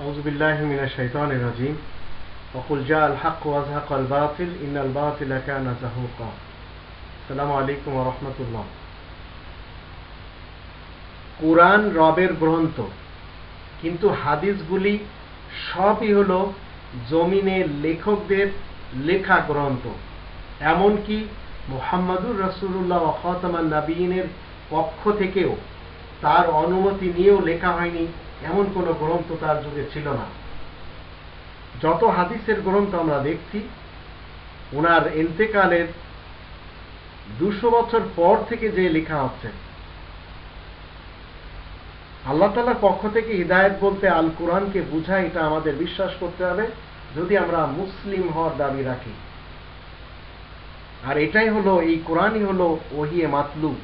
أعوذ بالله من الشيطان الرجيم وقل جاء الحق وزهق الباطل إن الباطل كان زهوقا السلام عليكم ورحمة الله কোরআন রবের গ্রন্থ কিন্তু হাদিসগুলি সবই হলো জমিনের লেখকদের লেখা গ্রন্থ এমনকি মোহাম্মদুর রসুল্লাহ খতমান নাবিনের পক্ষ থেকেও তার অনুমতি নিয়েও লেখা হয়নি এমন কোনো গ্রন্থ তার যুগে ছিল না। যত হাদিসের গ্রন্থ আমরা দেখছি, ওনার এন্তেকালের দুশো বছর পর থেকে যে লেখা হচ্ছে। আল্লাহ তালার পক্ষ থেকে হৃদায়ত বলতে আল কোরআনকে বুঝায়, এটা আমাদের বিশ্বাস করতে হবে, যদি আমরা মুসলিম হওয়ার দাবি রাখি। আর এটাই হলো, এই কোরআনই হলো ওহিয়ে মাতলু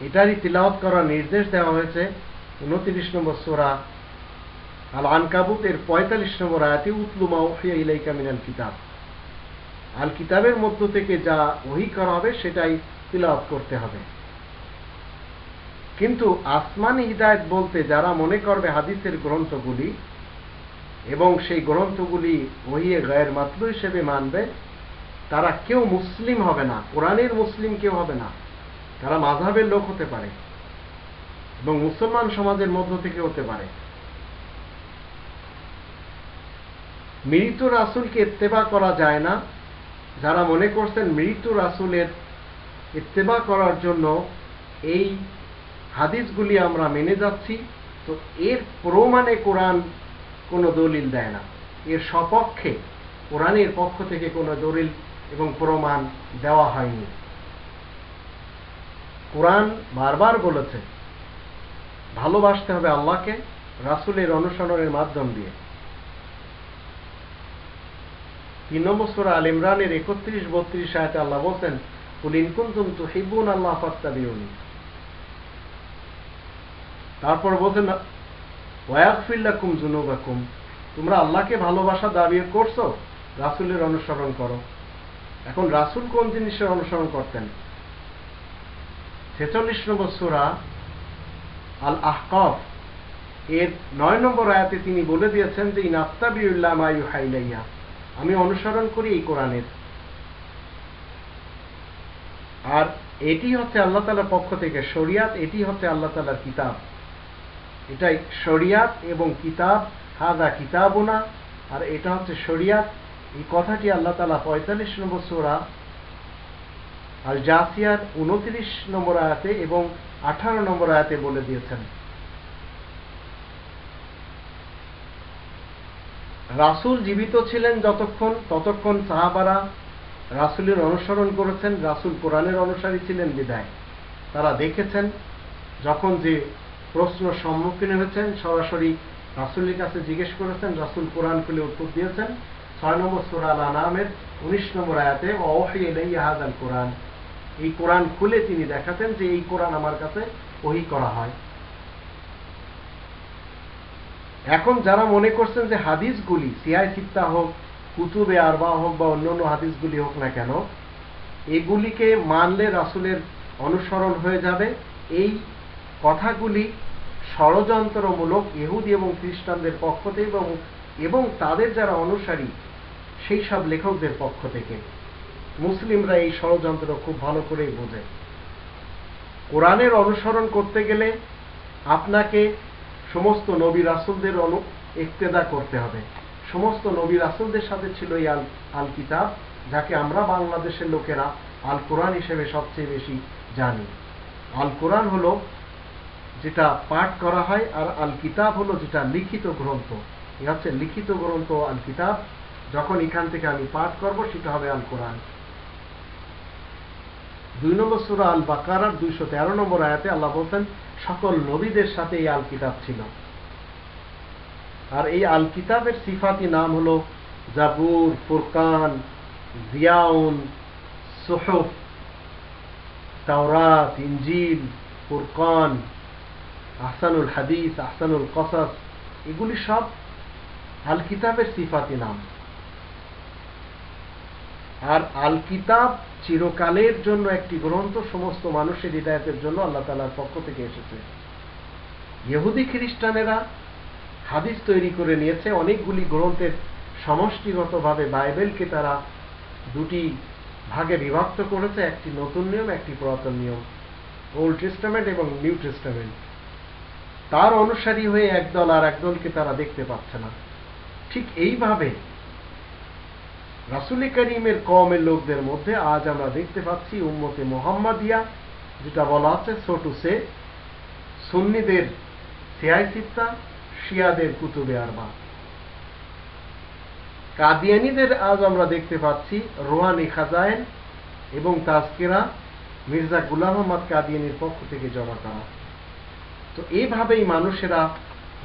এটারই তিলাওয়াত করার নির্দেশ দেওয়া হয়েছে। উনত্রিশ নম্বর সোরা আল আনকাবুত এর পঁয়তাল্লিশ নম্বর আয়াতে উতলুমা ওহিয়া ইলাইকা মিনাল কিতাব। আল কিতাবের মধ্য থেকে যা ওহি করা হবে, সেটাই তিলাওয়াত করতে হবে। কিন্তু আসমানি হিদায়ত বলতে যারা মনে করবে হাদিসের গ্রন্থগুলি এবং সেই গ্রন্থগুলি ওহিয়ে গায়ের মাতলু হিসেবে মানবে, তারা কেউ মুসলিম হবে না। কোরআনের মুসলিম কেউ হবে না। তারা মাঝাবের লোক হতে পারে। এবং মুসলমান সমাজের মধ্য থেকে হতে পারে। মৃত রাসুলকে ইত্তেবা করা যায় না। যারা মনে করছেন মৃত রাসুলের ইত্তেবা করার জন্য এই হাদিসগুলি আমরা মেনে যাচ্ছি, তো এর প্রমাণে কোরআন কোনো দলিল দেয় না। এর সপক্ষে কোরআনের পক্ষ থেকে কোনো দলিল এবং প্রমাণ দেওয়া হয়নি। কোরআন বারবার বলেছে ভালোবাসতে হবে আল্লাহকে, রাসুলের অনুসরণের মাধ্যম দিয়ে। তিন নম্বর সুরা আল ইমরানের একত্রিশ, বত্রিশ আয়তে আল্লাহ বলছেন কুলিন কুন্তুম তো হিবুন আল্লাহ ফাত্তাবিউনি। তারপর বলছেন ওয়াকফিল্লাকুম জুনুবাকুম তোমরা আল্লাহকে ভালোবাসা দাবি করছ, রাসুলের অনুসরণ করো। এখন রাসুল কোন জিনিসের অনুসরণ করতেন? ছেচল্লিশ নম্বর সুরা আল আহকফ এর নয় নম্বর আয়াতে তিনি বলে দিয়েছেন যে ইনাত্তাবিউল্লাহ মায়ু হাইলাইয়া আমি অনুসরণ করি এই কোরআনের। আর এটি হচ্ছে আল্লাহ তালার পক্ষ থেকে শরিয়াত, এটি হচ্ছে আল্লাহ তালার কিতাব। এটাই শরিয়াত এবং কিতাব হাদা কিতাবনা, আর এটা হচ্ছে শরিয়াত। এই কথাটি আল্লাহ তালা পঁয়তাল্লিশ নম্বর সোরা আর জাসিয়ার উনত্রিশ নম্বর আয়াতে এবং আঠারো নম্বর আয়াতে বলে দিয়েছেন। রাসুল জীবিত ছিলেন যতক্ষণ, ততক্ষণ সাহাবারা রাসুলের অনুসরণ করেছেন, রাসুল কোরআনের অনুসারী ছিলেন বিদায়। তারা দেখেছেন, যখন যে প্রশ্ন সম্মুখীন হয়েছেন, সরাসরি রাসুলের কাছে জিজ্ঞেস করেছেন, রাসুল কোরআন খুলে উত্তর দিয়েছেন। ছয় নম্বর সুরাল আনামের উনিশ নম্বর আয়াতে হাজাল কোরআন। এই কোরআন খুলে তিনি দেখাতেন যে এই কোরআন আমার কাছে ওহি করা হয়। এখন যারা মনে করছেন যে হাদিসগুলি সিয়াই সিত্তা হোক, কুতুবে আরবা হোক বা অন্যান্য হাদিসগুলি হোক না কেন, এগুলিকে মানলে রাসুলের অনুসরণ হয়ে যাবে। এই কথাগুলি ষড়যন্ত্রমূলক ইহুদি এবং খ্রিস্টানদের পক্ষ থেকে এবং তাদের যারা অনুসারী, সেই সব লেখকদের পক্ষ থেকে। মুসলিমরা এই ষড়যন্ত্র খুব ভালো করেই বোঝে। কোরআনের অনুসরণ করতে গেলে আপনাকে সমস্ত নবী রাসুলদের অনু ইক্তেদা করতে হবে। সমস্ত নবী রাসুলদের সাথে ছিল এই আল আল কিতাব যাকে আমরা বাংলাদেশের লোকেরা আল কোরআন হিসেবে সবচেয়ে বেশি জানি। আল কোরআন হলো যেটা পাঠ করা হয় আর আল কিতাব হলো যেটা লিখিত গ্রন্থ। এ হচ্ছে লিখিত গ্রন্থ আল কিতাব যখন এখান থেকে আমি পাঠ করব, সেটা হবে আল কোরআন দুই নম্বর সুরা আল বাকারার দুইশো তেরো নম্বর আয়াতে আল্লাহ বলছেন, সকল নবীদের সাথে এই আল কিতাব ছিল। আর এই আল কিতাবের সিফাতি নাম হলো জাবুর, ফুরকান, জিয়াউন, সোহফ, তাওরাত ইঞ্জিল ফুরকান, আহসানুল হাদিস, আহসানুল কসাস, এগুলি সব আল কিতাবের সিফাতি নাম। আর আল কিতাব চিরকালের জন্য একটি গ্রন্থ সমস্ত মানুষের হৃদায়তের জন্য আল্লাহ তালার পক্ষ থেকে এসেছে। ইহুদি খ্রিস্টানেরা হাদিস তৈরি করে নিয়েছে। অনেকগুলি গ্রন্থের সমষ্টিগতভাবে বাইবেলকে তারা দুটি ভাগে বিভক্ত করেছে। একটি নতুন নিয়ম, একটি পুরাতন নিয়ম, ওল্ড টেস্টামেন্ট এবং নিউ টেস্টামেন্ট। তার অনুসারী হয়ে একদল আর একদলকে তারা দেখতে পাচ্ছে না। ঠিক এইভাবে রাসুল করিমের কমের লোকদের মধ্যে আজ আমরা দেখতে পাচ্ছি উম্মতে মোহাম্মদিয়া, যেটা বলা আছে ছোটুসে সুন্নিদের সিয়াই সিত্তা শিয়াদের কুতুবে আরবা। কাদিয়ানিদের আজ আমরা দেখতে পাচ্ছি রোহানি খাজায়েন এবং তাজকেরা মির্জা গুলাম আহমদ কাদিয়ানির পক্ষ থেকে জমা করা। তো এইভাবেই মানুষেরা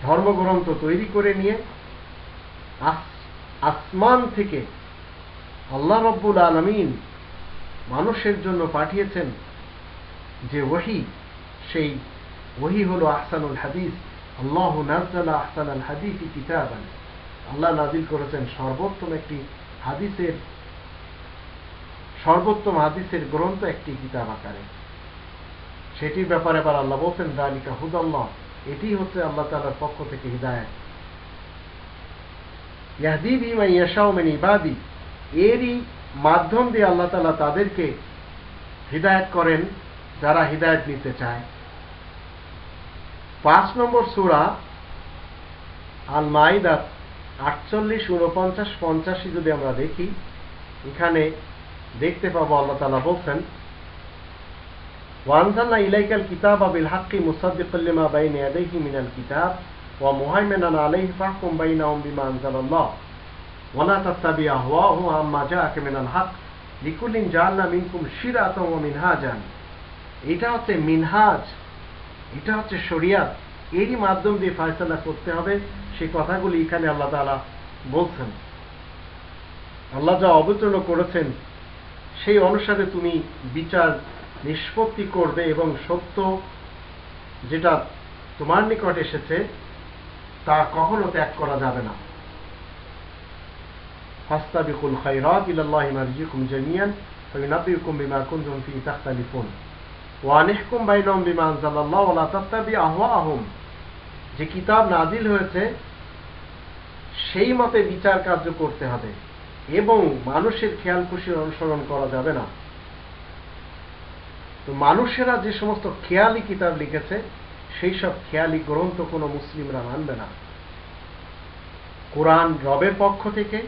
ধর্মগ্রন্থ তৈরি করে নিয়ে আসমান থেকে আল্লাহ রব্বুল আলমিন মানুষের জন্য পাঠিয়েছেন যে ওহি, সেই ওহি হল আহসানুল হাদিস। আল্লাহ নাজ্জালা আহসান আল হাদিস কিতাবান। আল্লাহ নাজিল করেছেন সর্বোত্তম একটি হাদিসের, সর্বোত্তম হাদিসের গ্রন্থ একটি কিতাব আকারে। সেটির ব্যাপারে আবার আল্লাহ বলছেন, দালিকা হুদাল্লাহ। এটি হচ্ছে আল্লাহ তালার পক্ষ থেকে হৃদায়ত। ইয়াহদিবি মা ইয়াশাও মিন ইবাদি। এরই মাধ্যম দিয়ে আল্লাহ তালা তাদেরকে হৃদায়ত করেন, যারা হৃদায়ত নিতে চায়। পাঁচ নম্বর সুরা আল মাইদাত আটচল্লিশ উনপঞ্চাশ পঞ্চাশি যদি আমরা দেখি, এখানে দেখতে পাবো আল্লাহ তালা বলছেন ওয়ানজাল্লা ইলাইকাল কিতাব আবিল হাক্কি মুসাদ্দিকুল্লিমা বাইন ইয়াদাইহি মিনাল কিতাব ওয়া মুহাইমিনান আলাইহি ফাহকুম বাইনাহুম বিমা আনজালাল্লাহ। আহওয়াহুম আম্মা জাআকা মিনাল হক লিকুল্লিন জাআলনা মিনকুম শিরাতাও ওয়া মিনহাজান এটা হচ্ছে মিনহাজ, এটা হচ্ছে শরিয়াত। এরই মাধ্যম দিয়ে ফয়সালা করতে হবে সেই কথাগুলি এখানে আল্লাহ তালা বলছেন। আল্লাহ যা অবতীর্ণ করেছেন, সেই অনুসারে তুমি বিচার নিষ্পত্তি করবে এবং সত্য যেটা তোমার নিকট এসেছে, তা কখনো ত্যাগ করা যাবে না। ফাস্তাবিকুল খাইরাত ইলাল্লাহি মারজিকুম জামিয়ান ফায়ুনাব্বিউকুম বিমা কুনতুম ফি তাখতালিফুন ওয়ানিহকুম বাইনহুম বিমা আনজালাল্লাহ ওয়া লা তাত্তাবি আহওয়াহুম যে কিতাব নাজিল হয়েছে, সেই মতে বিচার কার্য করতে হবে এবং মানুষের খেয়াল খুশির অনুসরণ করা যাবে না। তো মানুষেরা যে সমস্ত খেয়ালি কিতাব লিখেছে, সেই সব খেয়ালি গ্রন্থ কোনো মুসলিমরা মানবে না। কোরআন রবের পক্ষ থেকে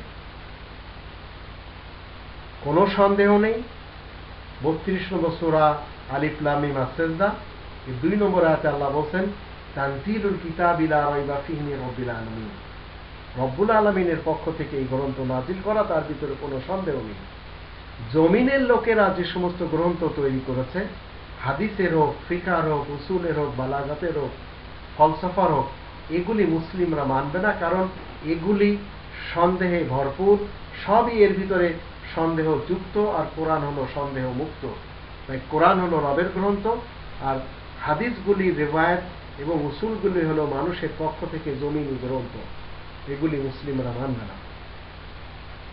কোনো সন্দেহ নেই। বত্রিশ নম্বর সোরা আলিফলামি মাসেজদা এই দুই নম্বর আয়াতে আল্লাহ বলছেন, তানজিলুল কিতাব ইলা রাইবা ফিহি রব্বিল আলামিন। রব্বুল আলমিনের পক্ষ থেকে এই গ্রন্থ নাজিল করা, তার ভিতরে কোনো সন্দেহ নেই। জমিনের লোকেরা যে সমস্ত গ্রন্থ তৈরি করেছে, হাদিসের হোক, ফিকার হোক, উসুলের হোক, বালাগাতের হোক, ফলসফার হোক, এগুলি মুসলিমরা মানবে না, কারণ এগুলি সন্দেহে ভরপুর। সবই এর ভিতরে সন্দেহ যুক্ত আর কোরআন হলো সন্দেহ মুক্ত তাই কোরআন হলো রবের গ্রন্থ আর হাদিসগুলি রেবায়ত এবং উসুলগুলি হলো মানুষের পক্ষ থেকে জমিন গ্রন্থ। এগুলি মুসলিমরা মানবে না।